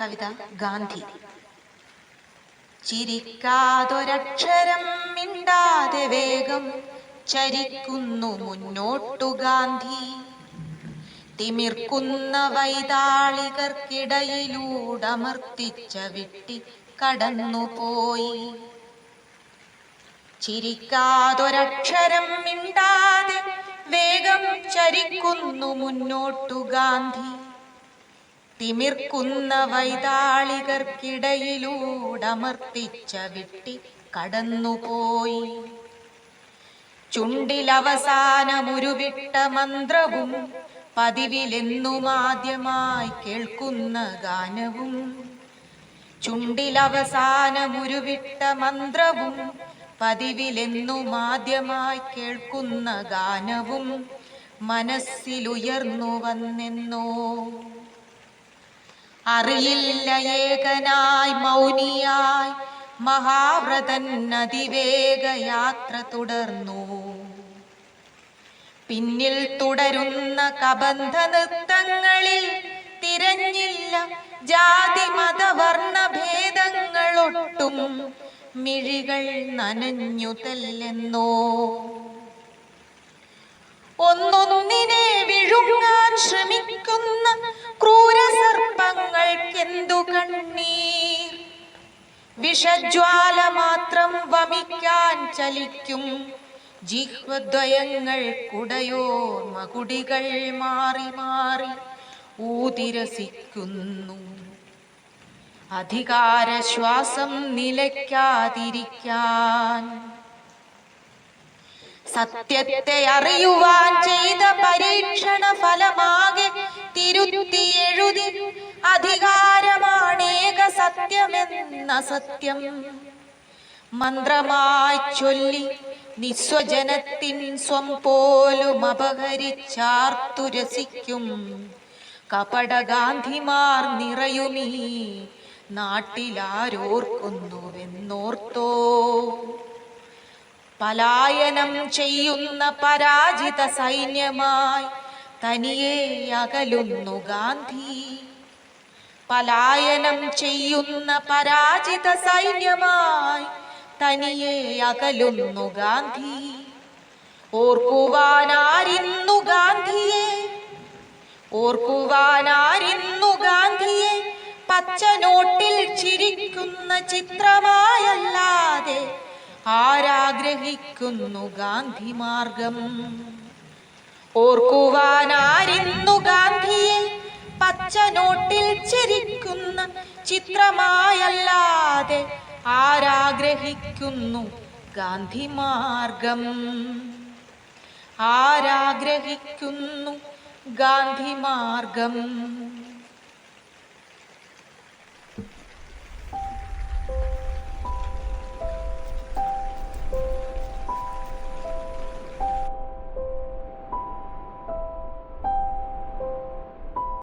കവിത ഗാന്ധി. ചിരിക്കാതൊരക്ഷരം മിണ്ടാതെ വേഗം ചരിക്കുന്നു മുന്നോട്ടു ഗാന്ധി. തിമിർക്കുന്ന വൈതാളികർക്കിടയിലൂടമർത്തിച്ച വിട്ടി കടന്നുപോയി. ചിരിക്കാതൊരക്ഷരം മിണ്ടാതെ വേഗം ചരിക്കുന്നു മുന്നോട്ടു ഗാന്ധി. തിമിർക്കുന്ന വൈതാളികർക്കിടയിലൂടമർത്തിച്ച വിട്ടി കടന്നുപോയി. ചുണ്ടിലവസാനമുരുവിട്ട മന്ത്രവും പതിവിലെന്നുമാദ്യമായി കേൾക്കുന്ന ഗാനവും ചുണ്ടിലവസാനമുരുവിട്ട മന്ത്രവും പതിവിലെന്നുമാദ്യമായി കേൾക്കുന്ന ഗാനവും മനസ്സിലുയർന്നു വന്നെന്നോ. അറിയില്ല ഏകനായി മൗനിയായി മഹാവ്രതൻ അതിവേഗ യാത്ര തുടർന്നു. പിന്നിൽ തുടരുന്ന കബന്ധ നൃത്തങ്ങളിൽ തിരഞ്ഞില്ല ജാതി മതവർണ ഭേദങ്ങളൊട്ടും മിഴികൾ നനഞ്ഞു തെല്ലെന്നോ. ഒന്നൊന്നിനെ വിഴുങ്ങാൻ ശ്രമിക്കുന്ന ക്രൂരസർപ്പങ്ങൾക്കെന്തു കണ്ണീർ? വിഷജ്വാല മാത്രം വമിക്കാൻ ചലിക്കും. ജിഹ്വദ്വയങ്ങൾ കുടയോർ മകുടികൾ മാറി മാറി ഊതിരസിക്കുന്നു. അധികാരശ്വാസം നിലയ്ക്കാതിരിക്കാൻ. സത്യത്തെ അറിയുവാൻ ചെയ്ത പരീക്ഷണ ഫലമാകെ തിരുത്തി എഴുതി അധികാരമാണേക സത്യമെന്ന സത്യം മന്ത്രമായി ചൊല്ലി നിസ്വജനത്തിൻ സ്വം പോലും അപഹരിച്ചാർത്തു രസിക്കും. കപടഗാന്ധിമാർ നിറയുമീ നാട്ടിലാരോർക്കുന്നുവെന്നോർത്തോ. പലായനം ചെയ്യുന്ന പരാജിത സൈന്യമായി തനിയെ അകലുന്നു ഗാന്ധി. പലായനം ചെയ്യുന്ന പരാജിത സൈന്യമായി തനിയെ അകലുന്നു ഗാന്ധി. ഓർക്കുവാനാരിന്നു ഗാന്ധിയെ ഓർക്കുവാനാരിന്നു ഗാന്ധിയെ പച്ച നോട്ടിൽ ചിരിക്കുന്ന ചിത്രമായല്ലാതെ ആരാഗ്രഹിക്കുന്നു ഗാന്ധി മാർഗം ഓർക്കുവാനാരിന്നു പച്ച നോട്ടിൽ ചിരിക്കുന്ന ചിത്രമായല്ലാതെ ആരാഗ്രഹിക്കുന്നു ഗാന്ധി മാർഗം ആരാഗ്രഹിക്കുന്നു ഗാന്ധി മാർഗം